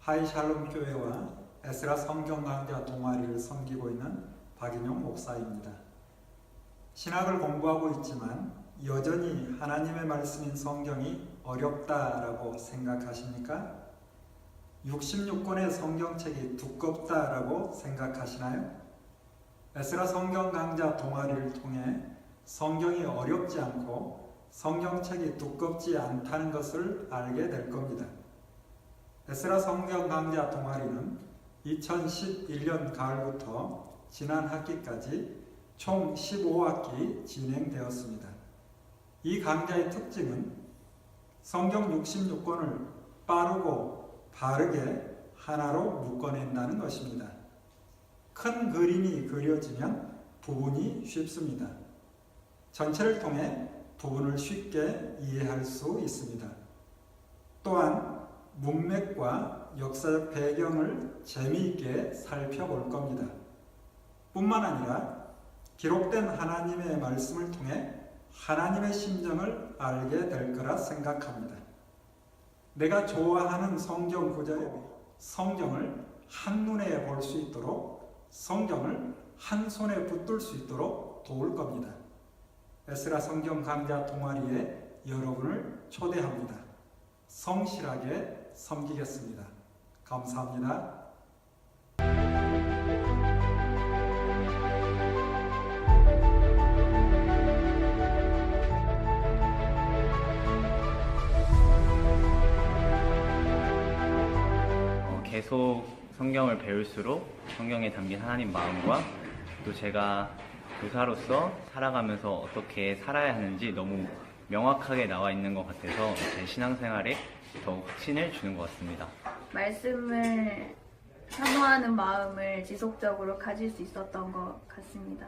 하이샬롬 교회와 에스라 성경 강좌 동아리를 섬기고 있는 박인용 목사입니다. 신학을 공부하고 있지만 여전히 하나님의 말씀인 성경이 어렵다라고 생각하십니까? 66권의 성경책이 두껍다라고 생각하시나요? 에스라 성경 강좌 동아리를 통해 성경이 어렵지 않고 성경책이 두껍지 않다는 것을 알게 될 겁니다. 에스라 성경 강좌 동아리는 2011년 가을부터 지난 학기까지 총 15학기 진행되었습니다. 이 강좌의 특징은 성경 66권을 빠르고 바르게 하나로 묶어낸다는 것입니다. 큰 그림이 그려지면 부분이 쉽습니다. 전체를 통해 부분을 쉽게 이해할 수 있습니다. 또한 문맥과 역사적 배경을 재미있게 살펴볼 겁니다. 뿐만 아니라 기록된 하나님의 말씀을 통해 하나님의 심정을 알게 될 거라 생각합니다. 내가 좋아하는 성경 구절에 성경을 한눈에 볼 수 있도록 성경을 한 손에 붙들 수 있도록 도울 겁니다. 에스라 성경 강좌 동아리에 여러분을 초대합니다. 성실하게 섬기겠습니다. 감사합니다. 어, 계속 성경을 배울수록 성경에 담긴 하나님 마음과 또 제가 교사로서 살아가면서 어떻게 살아야 하는지 너무 명확하게 나와 있는 것 같아서 제 신앙생활에 더욱 확신을 주는 것 같습니다. 말씀을 사모하는 마음을 지속적으로 가질 수 있었던 것 같습니다.